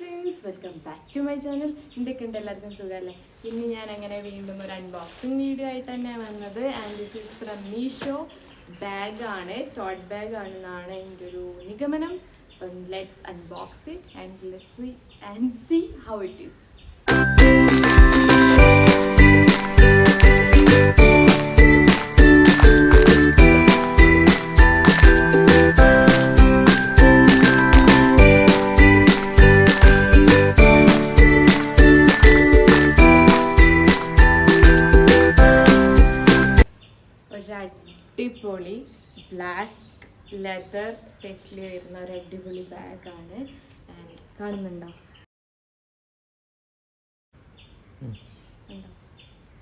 Friends welcome back to my channel എന്തൊക്കെ ഉണ്ട് എല്ലാവർക്കും സുഖമല്ലേ? ഇന്ന് ഞാൻ അങ്ങനെ വീണ്ടും ഒരു അൺബോക്സിങ് വീഡിയോ ആയിട്ട് തന്നെയാണ് വന്നത്. And this is from Meesho ബാഗാണ് ടോട്ട് ബാഗ് ആണെന്നാണ് എന്റെ ഒരു നിഗമനം. അപ്പം let's unbox it and let's and see how it is അടിപൊളി ബ്ലാക്ക് ലെതർ ടച്ചിൽ വരുന്ന ഒരു അടിപൊളി ബാഗാണ്. കാണുന്നുണ്ടോ?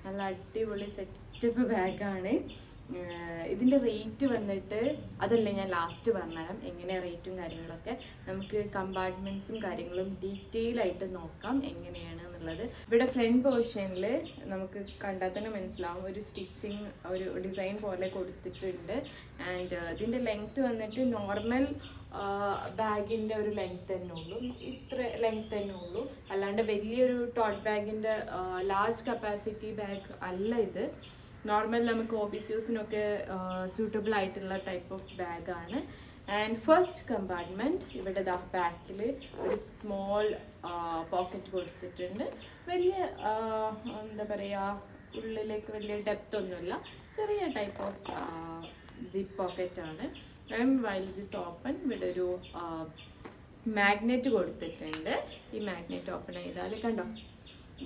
നല്ല അടിപൊളി സെറ്റപ്പ് ബാഗാണ്. ഇതിന്റെ റേറ്റ് വന്നിട്ട് അതല്ലേ ഞാൻ ലാസ്റ്റ് പറഞ്ഞുതരാം എങ്ങനെ റേറ്റും കാര്യങ്ങളൊക്കെ നമുക്ക് കമ്പാർട്ട്മെന്റ്സും കാര്യങ്ങളും ഡീറ്റെയിൽ ആയിട്ട് നോക്കാം എങ്ങനെയാണ് എന്നുള്ളത് ഇവിടെ ഫ്രണ്ട് പോർഷനിൽ നമുക്ക് കണ്ടാൽ തന്നെ മനസ്സിലാവും. ഒരു സ്റ്റിച്ചിങ് ഒരു ഡിസൈൻ പോലെ കൊടുത്തിട്ടുണ്ട്. ആൻഡ് ഇതിന്റെ ലെങ്ത്ത് വന്നിട്ട് നോർമൽ ബാഗിന്റെ ഒരു ലെങ്ത് തന്നെ ഉള്ളൂ. ഇത്ര ലെങ്ത് തന്നെ ഉള്ളൂ. അല്ലാണ്ട് വലിയൊരു ടോട്ട് ബാഗിന്റെ ലാർജ് കപ്പാസിറ്റി ബാഗ് അല്ല ഇത്. നോർമൽ നമുക്ക് ഓഫീസ് യൂസിനൊക്കെ സ്യൂട്ടബിൾ ആയിട്ടുള്ള ടൈപ്പ് ഓഫ് ബാഗാണ് ആൻഡ് ഫസ്റ്റ് കമ്പാർട്ട്മെന്റ് ഇവിടെ ദാ ബാക്കിൽ ഒരു സ്മോൾ പോക്കറ്റ് കൊടുത്തിട്ടുണ്ട്. വലിയ എന്താ പറയുക ഉള്ളിലേക്ക് വലിയ ഡെപ്ത് ഒന്നുമില്ല. ചെറിയ ടൈപ്പ് ഓഫ് സിപ്പ് പോക്കറ്റ് ആണ്. ആൻഡ് വൈൽ ദിസ് ഓപ്പൺ ഇവിടെ ഒരു മാഗ്നറ്റ് കൊടുത്തിട്ടുണ്ട്. ഈ മാഗ്നറ്റ് ഓപ്പൺ ചെയ്താൽ കണ്ടോ?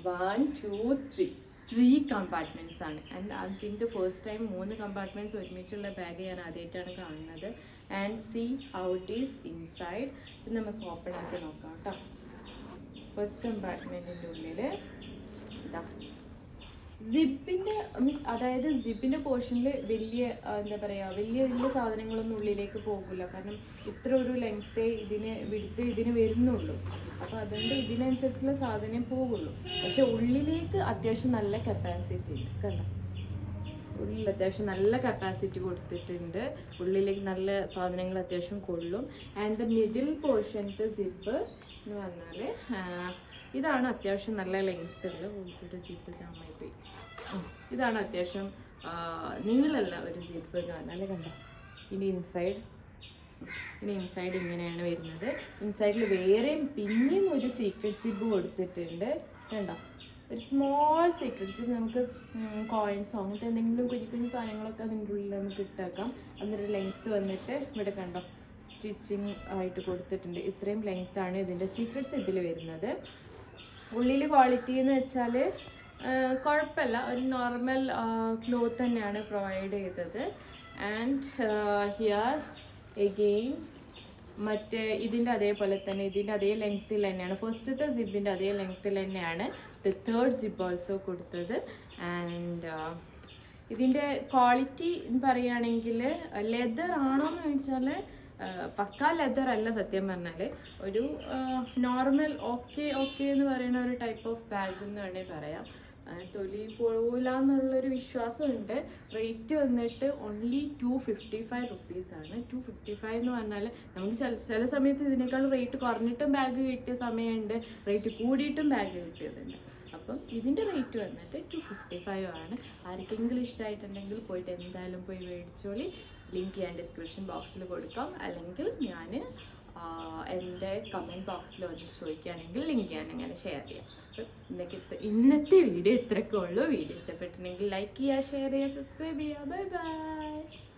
One two three three compartments ആണ്. And I seen the first time മൂന്ന് കമ്പാർട്ട്മെന്റ്സ് ഒരുമിച്ചുള്ള ബാഗ് ഞാൻ ആദ്യമായിട്ടാണ് കാണുന്നത്. And see it is inside ഇത് നമുക്ക് ഓപ്പൺ ആക്കി നോക്കാം കേട്ടോ ഫസ്റ്റ് കമ്പാർട്ട്മെന്റിന്റെ ഉള്ളിൽ ഇതാ സിപ്പിന്റെ മീൻസ് അതായത് സിപ്പിന്റെ പോർഷനിൽ വലിയ എന്താ പറയുക വലിയ വലിയ സാധനങ്ങളൊന്നും ഉള്ളിലേക്ക് പോകില്ല കാരണം ഇത്ര ഒരു ലെങ്ത്തേ ഇതിന് വിടുത്ത് ഇതിന് വരുന്നുള്ളൂ. അപ്പോൾ അതുകൊണ്ട് ഇതിനനുസരിച്ചുള്ള സാധനം പോകുള്ളൂ. പക്ഷെ ഉള്ളിലേക്ക് അത്യാവശ്യം നല്ല കപ്പാസിറ്റി ഉണ്ട്. കണ്ടോ? ഉള്ളിൽ അത്യാവശ്യം നല്ല കപ്പാസിറ്റി കൊടുത്തിട്ടുണ്ട്. ഉള്ളിലേക്ക് നല്ല സാധനങ്ങൾ അത്യാവശ്യം കൊള്ളും. ആൻഡ് ദ മിഡിൽ പോർഷനത്തെ സിപ്പ് എന്ന് പറഞ്ഞാൽ ഇതാണ് അത്യാവശ്യം നല്ല ലെങ്ത്ത് ഉള്ള ഉള്ളിട്ട് സിപ്പ് ജാമായി പോയി ഇതാണ് അത്യാവശ്യം നീളല്ല ഒരു സിപ്പ് പറഞ്ഞാൽ കണ്ടോ? ഇനി ഇൻസൈഡ് ഇനി ഇൻസൈഡ് ഇങ്ങനെയാണ് വരുന്നത്. ഇൻസൈഡിൽ വേറെയും പിന്നെയും ഒരു സീക്രട്ട് സിപ്പ് കൊടുത്തിട്ടുണ്ട്. കണ്ടോ? ഒരു സ്മോൾ സീക്രട്സ് നമുക്ക് കോയിൻസോ അങ്ങനത്തെ എന്തെങ്കിലും കുഞ്ഞു കുഞ്ഞു സാധനങ്ങളൊക്കെ അതിന്റെ ഉള്ളിൽ നമുക്ക് ഇട്ടേക്കാം. അതിന്റെ ലെങ്ത്ത് വന്നിട്ട് ഇവിടെ കണ്ടോ സ്റ്റിച്ചിങ് ആയിട്ട് കൊടുത്തിട്ടുണ്ട്. ഇത്രയും ലെങ്ത് ആണ് ഇതിന്റെ സീക്രട്സ് ഇതിൽ വരുന്നത്. ഉള്ളിൽ ക്വാളിറ്റി എന്ന് വെച്ചാൽ കുഴപ്പമില്ല. ഒരു നോർമൽ ക്ലോത്ത് തന്നെയാണ് പ്രൊവൈഡ് ചെയ്തത്. ആൻഡ് ഹിയർ എഗെയിൻ മറ്റേ ഇതിന്റെ അതേപോലെ തന്നെ ഇതിന്റെ അതേ ലെങ്ത്തിൽ തന്നെയാണ്. ഫസ്റ്റത്തെ സിബിന്റെ അതേ ലെങ്ത്തിൽ തന്നെയാണ് ദ തേർഡ് സിബ് ഓൾസോ കൊടുത്തത്. ആൻഡ് ഇതിന്റെ ക്വാളിറ്റി പറയുകയാണെങ്കിൽ ലെതർ ആണോ എന്ന് ചോദിച്ചാൽ പക്ക ലെതർ അല്ല സത്യം പറഞ്ഞാൽ. ഒരു നോർമൽ ഓക്കെ ഓക്കെ എന്ന് പറയുന്ന ഒരു ടൈപ്പ് ഓഫ് ബാഗ് എന്ന് വേണമെങ്കിൽ പറയാം. തൊലി പോവില്ല എന്നുള്ളൊരു വിശ്വാസമുണ്ട്. റേറ്റ് വന്നിട്ട് ഓൺലി ടു ഫിഫ്റ്റി ഫൈവ് റുപ്പീസാണ് ടു ഫിഫ്റ്റി ഫൈവ് എന്ന് പറഞ്ഞാൽ നമുക്ക് ചില ചില സമയത്ത് ഇതിനേക്കാൾ റേറ്റ് കുറഞ്ഞിട്ടും ബാഗ് കിട്ടിയ സമയമുണ്ട്. റേറ്റ് കൂടിയിട്ടും ബാഗ് കിട്ടിയതുണ്ട്. അപ്പം ഇതിന്റെ റേറ്റ് വന്നിട്ട് ടു ഫിഫ്റ്റി ഫൈവ് ആണ്. ആർക്കെങ്കിലും ഇഷ്ടമായിട്ടുണ്ടെങ്കിൽ പോയിട്ട് എന്തായാലും പോയി മേടിച്ചോളി. ലിങ്ക് ഞാൻ ഡിസ്ക്രിപ്ഷൻ ബോക്സിൽ കൊടുക്കാം. അല്ലെങ്കിൽ ഞാൻ എന്റെ കമന്റ് ബോക്സിൽ വന്ന് ചോദിക്കുകയാണെങ്കിൽ ലിങ്ക് ഞാൻ അങ്ങനെ ഷെയർ ചെയ്യാം. ഇത്ര- ഇന്നത്തെ വീഡിയോ ഇത്രയൊക്കെ ഉള്ളൂ. വീഡിയോ ഇഷ്ടപ്പെട്ടിട്ടുണ്ടെങ്കിൽ ലൈക്ക് ചെയ്യുക ഷെയർ ചെയ്യുക സബ്സ്ക്രൈബ് ചെയ്യുക. Bye bye